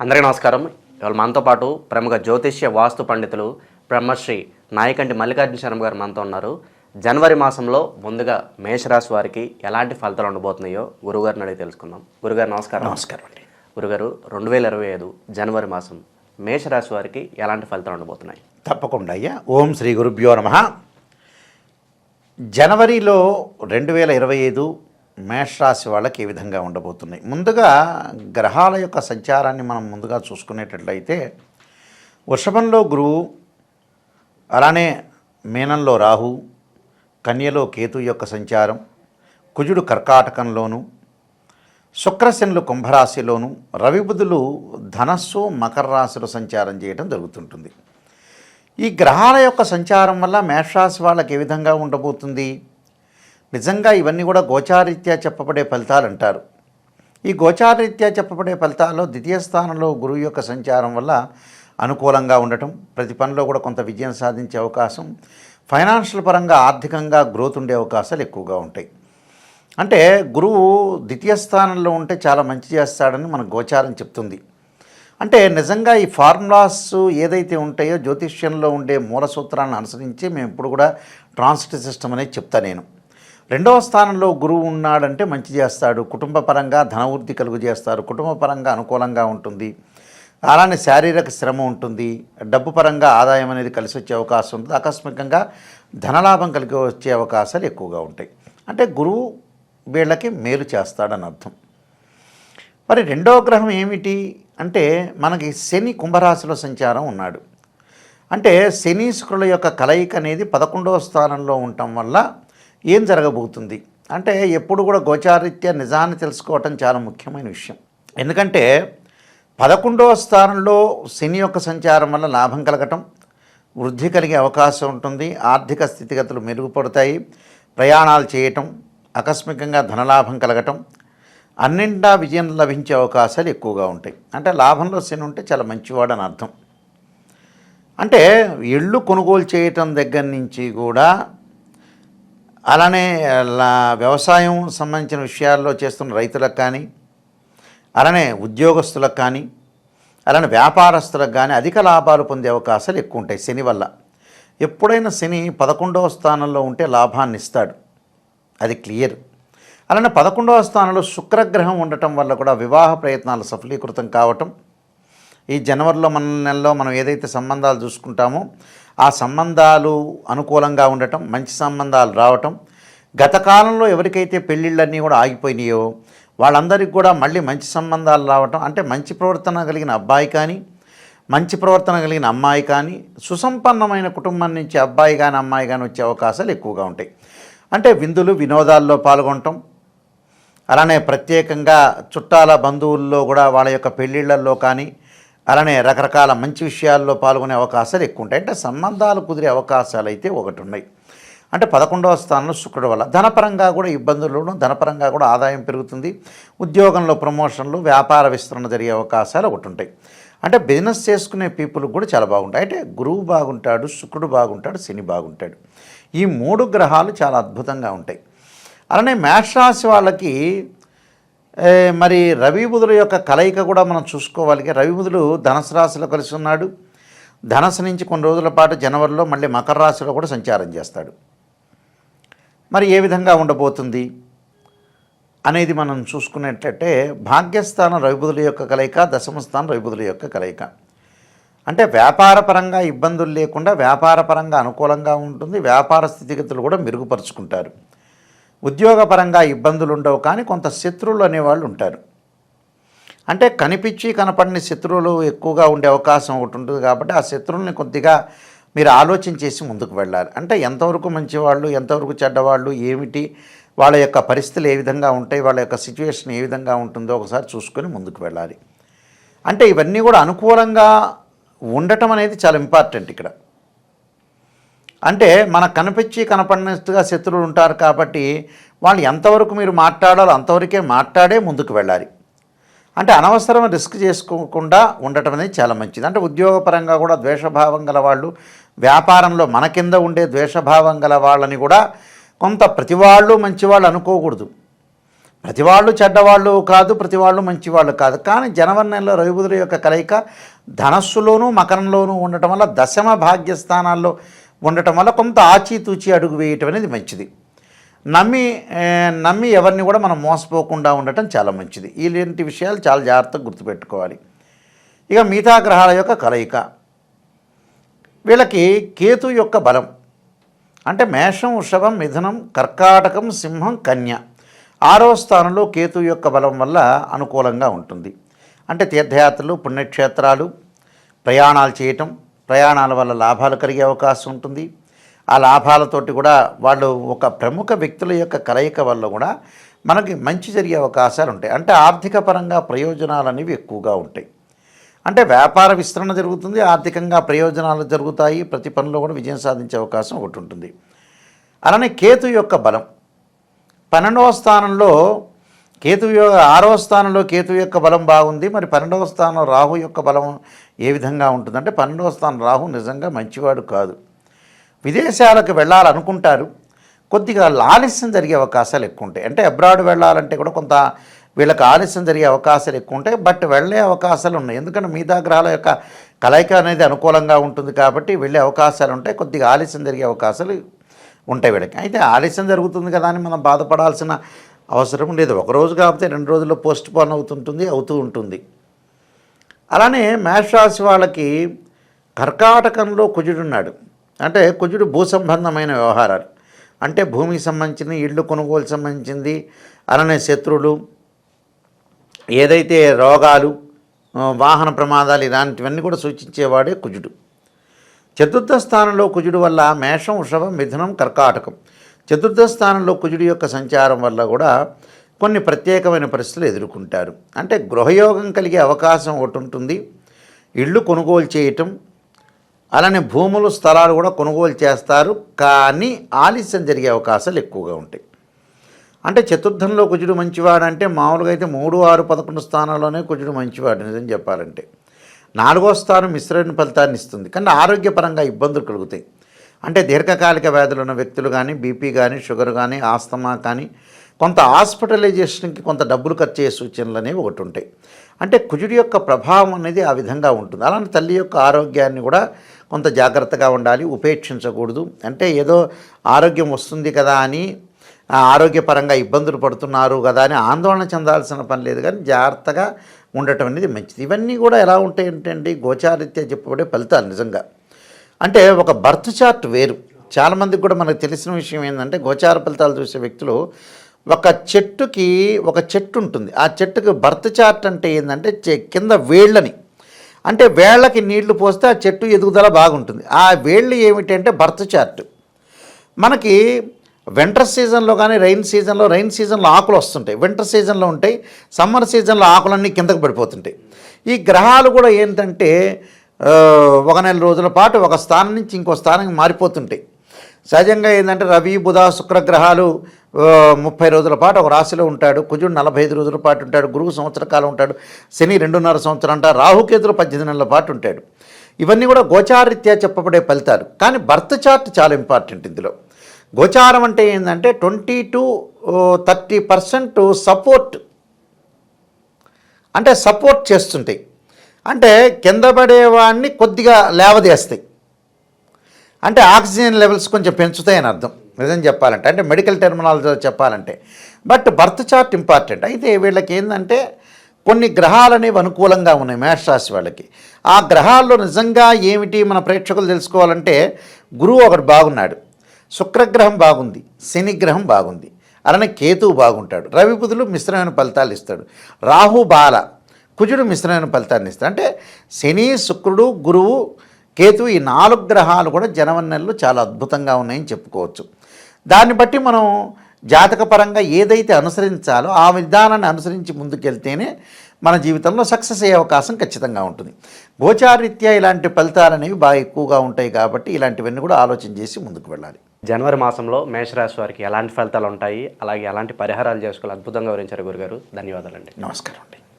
అందరికీ నమస్కారం. ఇవాళ మనతో పాటు ప్రముఖ జ్యోతిష్య వాస్తు పండితులు బ్రహ్మశ్రీ నాయకంటి మల్లికార్జున శర్మ గారు మనతో ఉన్నారు. జనవరి మాసంలో ముందుగా మేషరాశి వారికి ఎలాంటి ఫలితాలు ఉండబోతున్నాయో గురుగారిని అడిగి తెలుసుకుందాం. గురుగారు నమస్కారం. నమస్కారం అండి. గురుగారు రెండు వేల ఇరవై ఐదు జనవరి మాసం మేషరాశి వారికి ఎలాంటి ఫలితాలు ఉండబోతున్నాయి? తప్పకుండా అయ్యా. ఓం శ్రీ గురుభ్యో నమ. జనవరిలో రెండు వేల ఇరవై ఐదు మేషరాశి వాళ్ళకి ఏ విధంగా ఉండబోతున్నాయి. ముందుగా గ్రహాల యొక్క సంచారాన్ని మనం ముందుగా చూసుకునేటట్లయితే వృషభంలో గురువు అలానే మీనంలో రాహు కన్యలో కేతు యొక్క సంచారం కుజుడు కర్కాటకంలోను శుక్రశనులు కుంభరాశిలోను రవిబుధులు ధనస్సు మకర రాశిలో సంచారం చేయడం జరుగుతుంటుంది. ఈ గ్రహాల యొక్క సంచారం వల్ల మేషరాశి వాళ్ళకి ఏ విధంగా ఉండబోతుంది? నిజంగా ఇవన్నీ కూడా గోచారీత్యా చెప్పబడే ఫలితాలు అంటారు ఈ గోచారీత్యా చెప్పబడే ఫలితాల్లో ద్వితీయ స్థానంలో గురువు యొక్క సంచారం వల్ల అనుకూలంగా ఉండటం ప్రతి పనిలో కూడా కొంత విజయం సాధించే అవకాశం ఫైనాన్షియల్ పరంగా ఆర్థికంగా గ్రోత్ ఉండే అవకాశాలు ఎక్కువగా ఉంటాయి. అంటే గురువు ద్వితీయ స్థానంలో ఉంటే చాలా మంచి చేస్తాడని మన గోచారం చెప్తుంది. అంటే నిజంగా ఈ ఫార్ములాస్ ఏదైతే ఉంటాయో జ్యోతిష్యంలో ఉండే మూల సూత్రాలను అనుసరించి మేము ఇప్పుడు కూడా ట్రాన్సిట్ సిస్టమ్ అనేది చెప్తా నేను. రెండవ స్థానంలో గురువు ఉన్నాడంటే మంచి చేస్తాడు. కుటుంబ పరంగా ధనవృద్ధి కలుగు చేస్తారు. కుటుంబ పరంగా అనుకూలంగా ఉంటుంది. అలానే శారీరక శ్రమ ఉంటుంది. డబ్బు పరంగా ఆదాయం అనేది కలిసి వచ్చే అవకాశం ఉంటుంది. ఆకస్మికంగా ధనలాభం కలిగి వచ్చే అవకాశాలు ఎక్కువగా ఉంటాయి. అంటే గురువు వీళ్ళకి మేలు చేస్తాడని అర్థం. మరి రెండవ గ్రహం ఏమిటి? అంటే మనకి శని కుంభరాశిలో సంచారం ఉన్నాడు. అంటే శని శుక్రుల యొక్క కలయిక అనేది పదకొండవ స్థానంలో ఉండటం వల్ల ఏం జరగబోతుంది? అంటే ఎప్పుడు కూడా గోచారీత్యా నిజాన్ని తెలుసుకోవటం చాలా ముఖ్యమైన విషయం. ఎందుకంటే పదకొండవ స్థానంలో శని యొక్క సంచారం వల్ల లాభం కలగటం వృద్ధి కలిగే అవకాశం ఉంటుంది ఆర్థిక స్థితిగతులు మెరుగుపడతాయి ప్రయాణాలు చేయటం ఆకస్మికంగా ధనలాభం కలగటం అన్నింటా విజయం లభించే అవకాశాలు ఎక్కువగా ఉంటాయి. అంటే లాభంలో శని ఉంటే చాలా మంచివాడు అని అర్థం. అంటే ఇళ్ళు కొనుగోలు చేయటం దగ్గర నుంచి కూడా అలానే లా- వ్యవసాయం సంబంధించిన విషయాల్లో చేస్తున్న రైతులకు కానీ అలానే ఉద్యోగస్తులకు కానీ అలానే వ్యాపారస్తులకు కానీ అధిక లాభాలు పొందే అవకాశాలు ఎక్కువ ఉంటాయి శని వల్ల. ఎప్పుడైనా శని పదకొండవ స్థానంలో ఉంటే లాభాన్ని ఇస్తాడు. అది క్లియర్. అలానే పదకొండవ స్థానంలో శుక్రగ్రహం ఉండటం వల్ల కూడా వివాహ ప్రయత్నాలు సఫలీకృతం కావటం ఈ జనవరిలో మన నెలలో మనం ఏదైతే సంబంధాలు చూసుకుంటామో ఆ సంబంధాలు అనుకూలంగా ఉండటం మంచి సంబంధాలు రావటం గత కాలంలో ఎవరికైతే పెళ్ళిళ్ళన్నీ కూడా ఆగిపోయినాయో వాళ్ళందరికీ కూడా మళ్ళీ మంచి సంబంధాలు రావటం అంటే మంచి ప్రవర్తన కలిగిన అబ్బాయి కానీ మంచి ప్రవర్తన కలిగిన అమ్మాయి కానీ సుసంపన్నమైన కుటుంబం నుంచి అబ్బాయి కానీ అమ్మాయి కానీ వచ్చే అవకాశాలు ఎక్కువగా ఉంటాయి. అంటే విందులు వినోదాల్లో పాల్గొనటం అలానే ప్రత్యేకంగా చుట్టాల బంధువుల్లో కూడా వాళ్ళ యొక్క పెళ్ళిళ్ళల్లో కానీ అలానే రకరకాల మంచి విషయాల్లో పాల్గొనే అవకాశాలు ఎక్కువ ఉంటాయి అంటే సంబంధాలు కుదిరే అవకాశాలు అయితే ఒకటి ఉన్నాయి అంటే పదకొండవ స్థానంలో శుక్రుడు వల్ల ధనపరంగా కూడా ఇబ్బందులను ధనపరంగా కూడా ఆదాయం పెరుగుతుంది. ఉద్యోగంలో ప్రమోషన్లు వ్యాపార విస్తరణ జరిగే అవకాశాలు ఒకటి ఉంటాయి అంటే బిజినెస్ చేసుకునే పీపుల్ కూడా చాలా బాగుంటాయి. అంటే గురువు బాగుంటాడు శుక్రుడు బాగుంటాడు శని బాగుంటాడు. ఈ మూడు గ్రహాలు చాలా అద్భుతంగా ఉంటాయి. అలానే మేషరాశి వాళ్ళకి మరి రవి యొక్క కలయిక కూడా మనం చూసుకోవాలి. రవి బుధుడు ధనుసు రాశిలో కలిసి ఉన్నాడు. ధనసు నుంచి కొన్ని రోజుల పాటు జనవరిలో మళ్ళీ మకర రాశిలో కూడా సంచారం చేస్తాడు. మరి ఏ విధంగా ఉండబోతుంది అనేది మనం చూసుకున్నట్లయితే భాగ్యస్థానం రవిబుధుల యొక్క కలయిక దశమస్థానం రవిబుధుల యొక్క కలయిక. అంటే వ్యాపారపరంగా ఇబ్బందులు లేకుండా వ్యాపారపరంగా అనుకూలంగా ఉంటుంది. వ్యాపార స్థితిగతులు కూడా మెరుగుపరుచుకుంటారు. ఉద్యోగపరంగా ఇబ్బందులు ఉండవు కానీ కొంత శత్రువులు అనేవాళ్ళు ఉంటారు అంటే కనిపించి కనపడని శత్రువులు ఎక్కువగా ఉండే అవకాశం ఒకటి ఉంటుంది కాబట్టి ఆ శత్రువుల్ని కొద్దిగా మీరు ఆలోచన చేసి ముందుకు వెళ్ళాలి. అంటే ఎంతవరకు మంచివాళ్ళు ఎంతవరకు చెడ్డవాళ్ళు ఏమిటి వాళ్ళ యొక్క పరిస్థితులు ఏ విధంగా ఉంటాయి వాళ్ళ యొక్క సిచ్యువేషన్ ఏ విధంగా ఉంటుందో ఒకసారి చూసుకొని ముందుకు వెళ్ళాలి. అంటే ఇవన్నీ కూడా అనుకూలంగా ఉండటం అనేది చాలా ఇంపార్టెంట్ ఇక్కడ. అంటే మనకు కనిపించి కనపడినట్టుగా శత్రువులు ఉంటారు కాబట్టి వాళ్ళు ఎంతవరకు మీరు మాట్లాడాలో అంతవరకే మాట్లాడే ముందుకు వెళ్ళాలి. అంటే అనవసరం రిస్క్ చేసుకోకుండా ఉండటం అనేది చాలా మంచిది. అంటే ఉద్యోగపరంగా కూడా ద్వేషభావం గల వాళ్ళు వ్యాపారంలో మన కింద ఉండే ద్వేషభావం గల వాళ్ళని కూడా కొంత ప్రతి వాళ్ళు మంచివాళ్ళు అనుకోకూడదు. ప్రతి వాళ్ళు చెడ్డవాళ్ళు కాదు ప్రతి వాళ్ళు మంచివాళ్ళు కాదు. కానీ జనవరి నెలలో రవిబుధుల యొక్క కలయిక ధనస్సులోనూ మకరంలోనూ ఉండటం వల్ల దశమ భాగ్యస్థానాల్లో ఉండటం వల్ల కొంత ఆచితూచి అడుగు వేయటం అనేది మంచిది. నమ్మి నమ్మి ఎవరిని కూడా మనం మోసపోకుండా ఉండటం చాలా మంచిది. ఇలాంటి విషయాలు చాలా జాగ్రత్తగా గుర్తుపెట్టుకోవాలి. ఇక మిగతా గ్రహాల యొక్క కలయిక. వీళ్ళకి కేతు యొక్క బలం. అంటే మేషం వృషభం మిథునం కర్కాటకం సింహం కన్య. ఆరవ స్థానంలో కేతు యొక్క బలం వల్ల అనుకూలంగా ఉంటుంది. అంటే తీర్థయాత్రలు పుణ్యక్షేత్రాలు ప్రయాణాలు చేయటం ప్రయాణాల వల్ల లాభాలు కలిగే అవకాశం ఉంటుంది. ఆ లాభాలతోటి కూడా వాళ్ళు ఒక ప్రముఖ వ్యక్తుల యొక్క కలయిక వల్ల కూడా మనకి మంచి జరిగే అవకాశాలు ఉంటాయి. అంటే ఆర్థిక పరంగా ప్రయోజనాలు అనేవి ఎక్కువగా ఉంటాయి. అంటే వ్యాపార విస్తరణ జరుగుతుంది ఆర్థికంగా ప్రయోజనాలు జరుగుతాయి ప్రతి పనిలో కూడా విజయం సాధించే అవకాశం ఒకటి ఉంటుంది. అలానే కేతు యొక్క బలం. పన్నెండవ స్థానంలో కేతు యొక్క ఆరవ స్థానంలో కేతు యొక్క బలం బాగుంది మరి పన్నెండవ స్థానంలో రాహు యొక్క బలం ఏ విధంగా ఉంటుందంటే పన్నెండవ స్థానం రాహు నిజంగా మంచివాడు కాదు. విదేశాలకు వెళ్ళాలనుకుంటారు. కొద్దిగా ఆలస్యం జరిగే అవకాశాలు ఎక్కువ ఉంటాయి. అంటే అబ్రాడ్ వెళ్ళాలంటే కూడా కొంత వీళ్ళకి ఆలస్యం జరిగే అవకాశాలు ఎక్కువ ఉంటాయి. బట్ వెళ్ళే అవకాశాలు ఉన్నాయి. ఎందుకంటే మిగతా గ్రహాల యొక్క కలయిక అనేది అనుకూలంగా ఉంటుంది కాబట్టి వెళ్ళే అవకాశాలు ఉంటాయి. కొద్దిగా ఆలస్యం జరిగే అవకాశాలు ఉంటాయి వీళ్ళకి. అయితే ఆలస్యం జరుగుతుంది కదా అని మనం బాధపడాల్సిన అవసరం లేదు. ఒక రోజు కాకపోతే రెండు రోజుల్లో పోస్ట్ పోన్ అవుతుంటుంది అవుతూ ఉంటుంది. అలానే మేషరాశి వాళ్ళకి కర్కాటకంలో కుజుడున్నాడు అంటే కుజుడు భూ సంబంధమైన వ్యవహారాలు. అంటే భూమికి సంబంధించింది ఇళ్ళు కొనుగోలు సంబంధించింది అలానే శత్రువులు ఏదైతే రోగాలు వాహన ప్రమాదాలు ఇలాంటివన్నీ కూడా సూచించేవాడే కుజుడు. చతుర్థ స్థానంలో కుజుడు వల్ల మేషం వృషభం మిథునం కర్కాటకం. చతుర్థ స్థానంలో కుజుడి యొక్క సంచారం వల్ల కూడా కొన్ని ప్రత్యేకమైన పరిస్థితులు ఎదుర్కొంటారు. అంటే గృహయోగం కలిగే అవకాశం ఒకటి ఉంటుంది. ఇళ్ళు కొనుగోలు చేయటం అలానే భూములు స్థలాలు కూడా కొనుగోలు చేస్తారు. కానీ ఆలస్యం జరిగే అవకాశాలు ఎక్కువగా ఉంటాయి. అంటే చతుర్థంలో కుజుడు మంచివాడు అంటే మామూలుగా అయితే మూడు ఆరు పదకొండు స్థానాల్లోనే కుజుడు మంచివాడు నిజం చెప్పాలంటే. నాలుగో స్థానం మిశ్రమైన ఫలితాన్ని ఇస్తుంది. కానీ ఆరోగ్యపరంగా ఇబ్బందులు కలుగుతాయి. అంటే దీర్ఘకాలిక వ్యాధులు ఉన్న వ్యక్తులు కానీ బీపీ కానీ షుగర్ కానీ ఆస్తమా కానీ కొంత హాస్పిటలైజేషన్కి కొంత డబ్బులు ఖర్చు అయ్యే సూచనలు అనేవి ఒకటి ఉంటాయి. అంటే కుజుడి యొక్క ప్రభావం అనేది ఆ విధంగా ఉంటుంది. అలానే తల్లి యొక్క ఆరోగ్యాన్ని కూడా కొంత జాగ్రత్తగా ఉండాలి ఉపేక్షించకూడదు. అంటే ఏదో ఆరోగ్యం వస్తుంది కదా అని ఆరోగ్యపరంగా ఇబ్బందులు పడుతున్నారు కదా అని ఆందోళన చెందాల్సిన పని లేదు కానీ జాగ్రత్తగా ఉండటం అనేది మంచిది. ఇవన్నీ కూడా ఎలా ఉంటాయి ఏంటండి గోచారిత్య చెప్పబడే ఫలితాలు నిజంగా. అంటే ఒక బర్త్ చార్ట్ వేరు. చాలామందికి కూడా మనకు తెలిసిన విషయం ఏంటంటే గోచార ఫలితాలు చూసే వ్యక్తులు ఒక చెట్టుకి ఒక చెట్టు ఉంటుంది. ఆ చెట్టుకి బర్త్ చార్ట్ అంటే ఏంటంటే చె- కింద వేళ్ళని. అంటే వేళ్ళకి నీళ్ళు పోస్తే ఆ చెట్టు ఎదుగుదల బాగుంటుంది. ఆ వేళ్ళు ఏమిటంటే బర్త్ చార్ట్. మనకి వింటర్ సీజన్లో కానీ రైన్ సీజన్లో రైన్ సీజన్లో ఆకులు వస్తుంటాయి. వింటర్ సీజన్లో ఉంటాయి సమ్మర్ సీజన్లో ఆకులన్నీ కిందకు పడిపోతుంటాయి. ఈ గ్రహాలు కూడా ఏంటంటే ఒక నెల రోజుల పాటు ఒక స్థానం నుంచి ఇంకో స్థానానికి మారిపోతుంటాయి. సహజంగా ఏంటంటే రవి బుధ శుక్రగ్రహాలు ముప్పై రోజుల పాటు ఒక రాశిలో ఉంటాడు. కుజుడు నలభై ఐదు రోజుల పాటు ఉంటాడు. గురువు సంవత్సర కాలం ఉంటాడు. శని రెండున్నర సంవత్సరం అంట. రాహుకేతులు పద్దెనిమిది నెలల పాటు ఉంటాడు. ఇవన్నీ కూడా గోచారీత్యా చెప్పబడే ఫలితాలు. కానీ బర్త్ చార్ట్ చాలా ఇంపార్టెంట్ ఇందులో. గోచారం అంటే ఏంటంటే twenty two thirty percent support. అంటే సపోర్ట్ చేస్తుంటాయి. అంటే కింద పడేవాడిని కొద్దిగా లేవదేస్తాయి. అంటే ఆక్సిజన్ లెవెల్స్ కొంచెం పెంచుతాయని అర్థం. నిజం చెప్పాలంటే అంటే మెడికల్ టెర్మినాలజీలో చెప్పాలంటే. But birth chart important. అయితే వీళ్ళకి ఏంటంటే కొన్ని గ్రహాలు అనేవి అనుకూలంగా ఉన్నాయి మేషరాశి వాళ్ళకి. ఆ గ్రహాల్లో నిజంగా ఏమిటి మన ప్రేక్షకులు తెలుసుకోవాలంటే గురువు ఒకటి బాగున్నాడు. శుక్రగ్రహం బాగుంది. శని గ్రహం బాగుంది. అలానే కేతువు బాగుంటాడు. రవిబుధులు మిశ్రమైన ఫలితాలు ఇస్తాడు. రాహు బాల కుజుడు మిశ్రమైన ఫలితాన్ని ఇస్తాడు. అంటే శని శుక్రుడు గురువు కేతు ఈ నాలుగు గ్రహాలు కూడా జనవరి నెలలు చాలా అద్భుతంగా ఉన్నాయని చెప్పుకోవచ్చు. దాన్ని బట్టి మనం జాతకపరంగా ఏదైతే అనుసరించాలో ఆ విధానాన్ని అనుసరించి ముందుకెళ్తేనే మన జీవితంలో సక్సెస్ అయ్యే అవకాశం ఖచ్చితంగా ఉంటుంది. గోచారీత్యా ఇలాంటి ఫలితాలు అనేవి బాగా ఎక్కువగా ఉంటాయి కాబట్టి ఇలాంటివన్నీ కూడా ఆలోచన చేసి ముందుకు వెళ్ళాలి. జనవరి మాసంలో మేషరాశి వారికి ఎలాంటి ఫలితాలు ఉంటాయి? అలాగే ఎలాంటి పరిహారాలు చేసుకోవాలి? అద్భుతంగా వివరించారు గురుగారు. ధన్యవాదాలండి. నమస్కారం అండి.